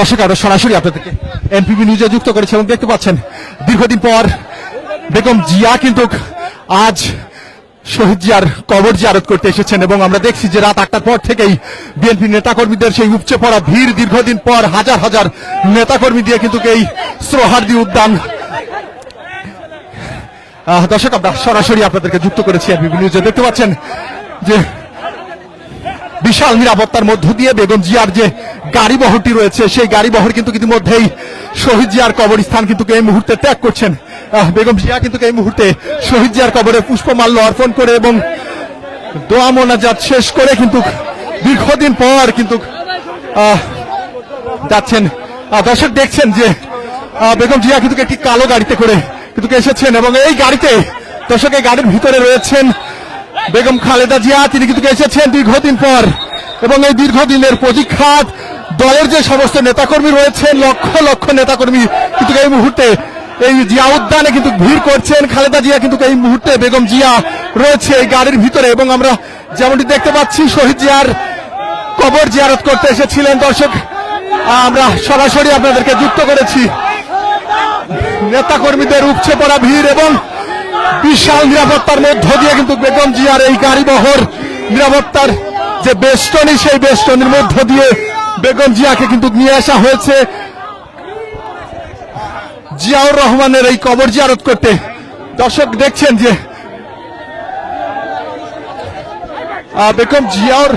দর্শক, আমরা সরাসরি আপনাদেরকে এনপিবি নিউজে যুক্ত করেছে এবং দেখতে পাচ্ছেন, দীর্ঘদিন পর বেগম জিয়া কিন্তু আজ শহীদ জিয়ার কবর জিয়ারত করতে এসেছেন এবং আমরা দেখছি যে রাত আটটার পর থেকেই বিএনপি নেতাকর্মীদের সেই উপচে পড়া ভিড়, দীর্ঘদিন পর হাজার হাজার নেতাকর্মী দিয়ে কিন্তু এই শ্রোহার্দি উদ্যান। দর্শক, আমরা সরাসরি আপনাদেরকে যুক্ত করেছি এনপিবি নিউজে। দেখতে পাচ্ছেন যে বিশাল নিরাপত্তার মধ্য দিয়ে বেগম জিয়ার যে গাড়ি বহরটি রয়েছে, সেই গাড়ি বহর কিন্তু ইতিমধ্যেই শহীদ জিয়ার কবরস্থান কিন্তু এই মুহূর্তে ত্যাগ করছেন। বেগম জিয়া কিন্তু এই মুহূর্তে শহীদ জিয়ার কবরে পুষ্পমাল্য অর্পণ করে এবং দোয়া মোনাজাত শেষ করে কিন্তু দীর্ঘদিন পর কিন্তু যাচ্ছেন। দর্শক দেখছেন যে বেগম জিয়া কিন্তু একটি কালো গাড়িতে করে কিন্তু এসেছেন এবং এই গাড়িতে দর্শক এই গাড়ির ভিতরে রয়েছেন বেগম খালেদা জিয়া, তিনি কিন্তু এসেছেন দীর্ঘদিন পর। এবং এই দীর্ঘদিনের প্রতীক্ষা দলের যে সমস্ত নেতাকর্মী রয়েছেন লক্ষ লক্ষ নেতাকর্মী কিন্তু এই মুহূর্তে এই জিয়া উদ্যানে কিন্তু ভিড় করছেন। খালেদা জিয়া কিন্তু এই মুহূর্তে বেগম জিয়া রয়েছে এই গাড়ির ভিতরে এবং আমরা যেমনটি দেখতে পাচ্ছি, শহীদ জিয়ার কবর জিয়ারত করতে এসেছিলেন। দর্শক, আমরা সরাসরি আপনাদেরকে যুক্ত করেছি। নেতা কর্মীদের উপচে পড়া ভিড় এবং বিশাল নিরাপত্তার মধ্য দিয়ে কিন্তু বেগম জিয়ার এই গাড়ি বহর। নিরাপত্তার যে বেষ্টনী, সেই বেষ্টনীর মধ্য দিয়ে বেগম জিয়াকে কিন্তু নিয়ে আসা হয়েছে। জিয়াউর রহমানের এই কবর জিয়ারত করতে। দর্শক দেখছেন যে বেগম জিয়াউর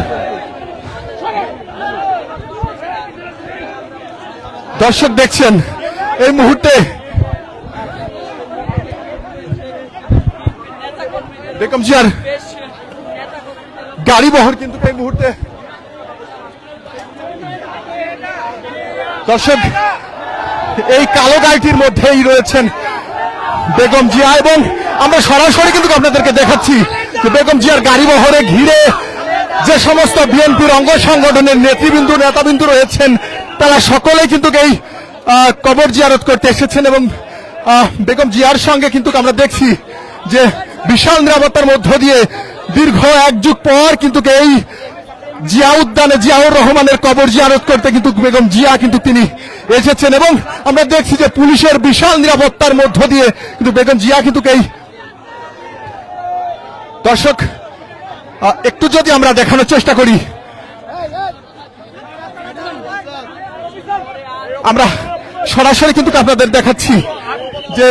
দর্শক দেখছেন, এই মুহূর্তে বেগম জিয়ার গাড়ি বহর কিন্তু এই মুহূর্তে। দর্শক, এই কালো গাড়িটির মধ্যেই রয়েছেন বেগম জিয়া এবং আমরা সরাসরি কিন্তু আপনাদেরকে দেখাচ্ছি যে বেগম জিয়ার গাড়ি বহরে ঘিরে যে সমস্ত বিএনপির অঙ্গ সংগঠনের নেতৃবৃন্দু, নেতাবিন্দু রয়েছেন, তারা সকলেই কিন্তু এই কবর জিয়ারত করতে এসেছেন এবং বেগম জিয়ার সঙ্গে কিন্তু আমরা দেখছি যে বিশাল নিরাপত্তার মধ্য দিয়ে দীর্ঘ এক যুগ পর কিন্তু এই জিয়া উদ্যানে জিয়াউর রহমানের কবর জিয়ারত করতে কিন্তু বেগম জিয়া কিন্তু তিনি এসেছেন এবং আমরা দেখছি যে পুলিশের বিশাল নিরাপত্তার মধ্য দিয়ে কিন্তু বেগম জিয়া কিন্তু এই দর্শক একটু যদি আমরা দেখানোর চেষ্টা করি। আমরা সরাসরি কিন্তু আপনাদের দেখাচ্ছি যে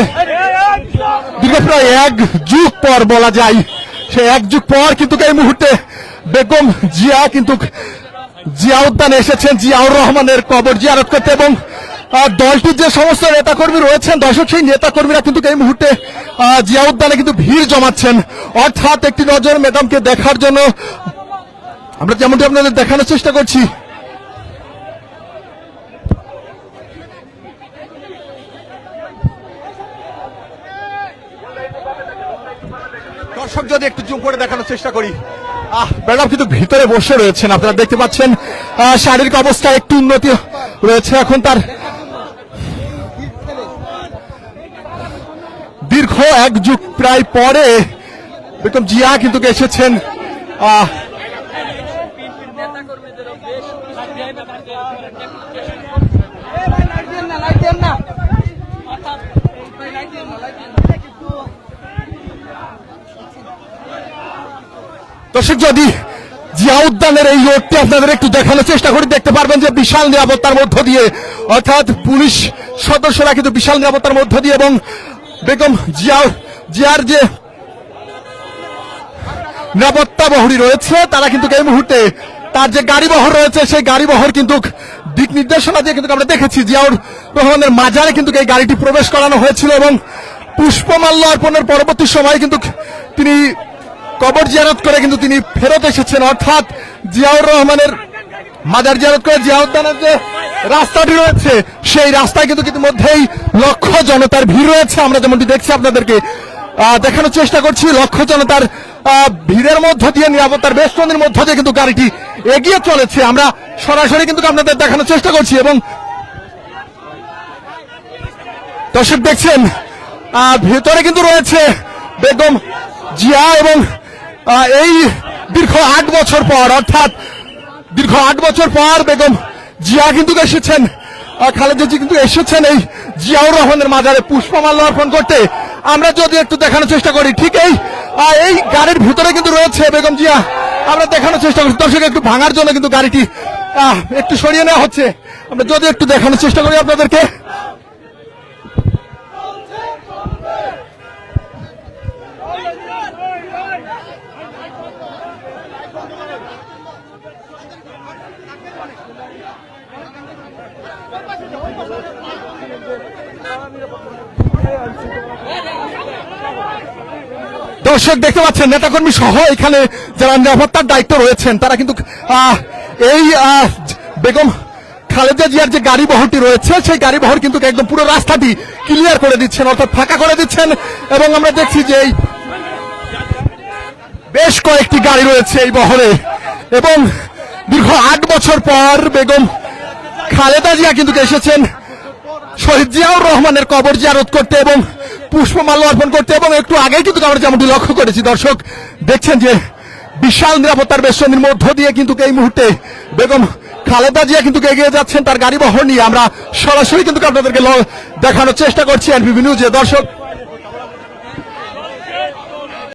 দীর্ঘ প্রায় এক যুগ পর বলা যায়, সে এক যুগ পর কিন্তু এই মুহূর্তে বেগম জিয়া কিন্তু জিয়া উদ্যানে এসেছেন, জিয়াউর রহমানের কবর জিয়ারত করতে এবং দলটির যে সমস্ত নেতাকর্মী রয়েছেন, দর্শক সেই নেতাকর্মীরা কিন্তু এই মুহূর্তে জিয়া উদ্যানে কিন্তু ভিড় জমাচ্ছেন। অর্থাৎ একটি নজর ম্যাডামকে দেখার জন্য আমরা যেমনটি আপনাদের দেখানোর চেষ্টা করছি দর্শক যদি একটু জুম করে দেখানোর চেষ্টা করি। আহ, ম্যাডাম কিন্তু ভিতরে বসে রয়েছেন, আপনারা দেখতে পাচ্ছেন শারীরিক অবস্থা একটু উন্নতি রয়েছে এখন তার। দীর্ঘ এক যুগ প্রায় পরে বেগম জিয়া কিন্তু এসেছেন। আহ দর্শক যদি জিয়া উদ্যানের এই রোডটি আপনাদের একটু দেখানোর চেষ্টা করি দেখতে পারবেন যে বিশাল নিরাপত্তার মধ্য দিয়ে, অর্থাৎ পুলিশ সদস্যরা কিন্তু বিশাল নিরাপত্তার মধ্য দিয়ে এবং বেগম জিয়া জিয়ার যে নিরাপত্তা বহরী রয়েছে, তারা কিন্তু এই মুহূর্তে তার যে গাড়ি বহর রয়েছে, সেই গাড়ি বহর কিন্তু দিক নির্দেশনা দিয়ে কিন্তু আমরা দেখেছি, জিয়াউর রহমানের মাজারে কিন্তু এই গাড়িটি প্রবেশ করানো হয়েছিল এবং পুষ্পমাল্য অর্পণের পরবর্তী সময় কিন্তু তিনি কবর জিয়ারত করে কিন্তু তিনি ফেরত এসেছেন। অর্থাৎ জিয়াউর রহমানের মাজার জিয়ারত করে জিয়াউদ্দানের যে রাস্তাটি রয়েছে, সেই রাস্তায় কিন্তু ইতিমধ্যেই লক্ষ জনতার ভিড় রয়েছে। আমরা যেমনটি দেখছি আপনাদেরকে দেখানোর চেষ্টা করছি, লক্ষ জনতার ভিড়ের মধ্য দিয়ে, নিরাপত্তার বেষ্টনের মধ্য দিয়ে কিন্তু গাড়িটি এগিয়ে চলেছে। আমরা সরাসরি কিন্তু আপনাদের দেখানোর চেষ্টা করছি এবং দর্শক দেখছেন ভেতরে কিন্তু রয়েছে বেগম জিয়া এবং এই দীর্ঘ আট বছর পর, অর্থাৎ দীর্ঘ আট বছর পর বেগম জিয়া কিন্তু এসেছেন। খালেদা জি কিন্তু এসেছেন এই জিয়াউর রহমানের মাজারে পুষ্পমাল্য অর্পণ করতে। আমরা যদি একটু দেখানোর চেষ্টা করি, ঠিক এই এই গাড়ির ভিতরে কিন্তু রয়েছে বেগম জিয়া। আমরা দেখানোর চেষ্টা করছি, দর্শক একটু ভাঙার জন্য কিন্তু গাড়িটি একটু সরিয়ে নেওয়া হচ্ছে। আমরা যদি একটু দেখানোর চেষ্টা করি আপনাদেরকে। দর্শক দেখতে পাচ্ছেন, নেতাকর্মী সহ এখানে যারা নিরাপত্তার দায়িত্ব রয়েছেন, তারা কিন্তু এই বেগম খালেদা জিয়ার যে গাড়ি বহরটি রয়েছে, সেই গাড়ি বহর কিন্তু একদম পুরো রাস্তাটি ক্লিয়ার করে দিচ্ছেন, অর্থাৎ ফাঁকা করে দিচ্ছেন। এবং আমরা দেখছি যে বেশ কয়েকটি গাড়ি রয়েছে এই বহরে। এবং দীর্ঘ আট বছর পর বেগম খালেদা জিয়া কিন্তু এসেছেন শহীদ জিয়াউর রহমানের কবর জিয়ারত করতে এবং পুষ্পমাল্য অর্পণ করতে এবং একটু আগেই কিন্তু আমরা যেমনটি লক্ষ্য করেছি, দর্শক, দেখছেন যে বিশাল নিরাপত্তার বেষ্টনীর মধ্য দিয়ে কিন্তু এই মুহূর্তে বেগম খালেদা জিয়া কিন্তু এগিয়ে যাচ্ছেন তার গাড়ি বহর নিয়ে। আমরা সরাসরি কিন্তু আপনাদেরকে দেখানোর চেষ্টা করছি এনপিবি নিউজে। দর্শক